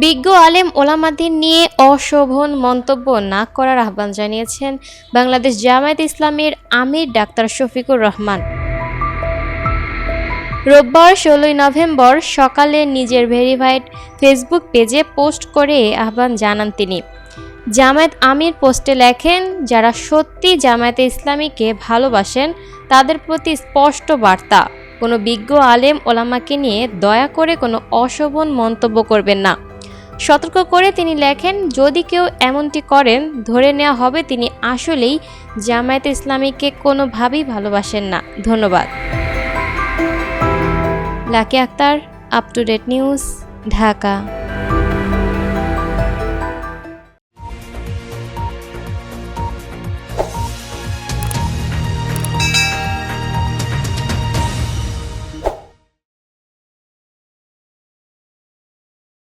বিজ্ঞ আলেম ওলামাদের নিয়ে অশোভন মন্তব্য না করার আহ্বান জানিয়েছেন বাংলাদেশ জামায়াত ইসলামের আমির ডাক্তার শফিকুর রহমান। রোববার ষোলোই নভেম্বর সকালে নিজের ভেরিফাইড ফেসবুক পেজে পোস্ট করে আহ্বান জানান তিনি। জামায়াত আমির পোস্টে লেখেন, যারা সত্যি জামায়াতে ইসলামীকে ভালোবাসেন, তাদের প্রতি স্পষ্ট বার্তা। কোনো বিজ্ঞ আলেম ওলামাকে নিয়ে দয়া করে কোনো অশোভন মন্তব্য করবেন না। সতর্ক করে তিনি লেখেন, যদি কেউ এমনটি করেন, ধরে নেওয়া হবে তিনি আসলেই জামায়াতে ইসলামীকে কোনোভাবেই ভালোবাসেন না। ধন্যবাদ। Lucky Akter up to date news Dhaka.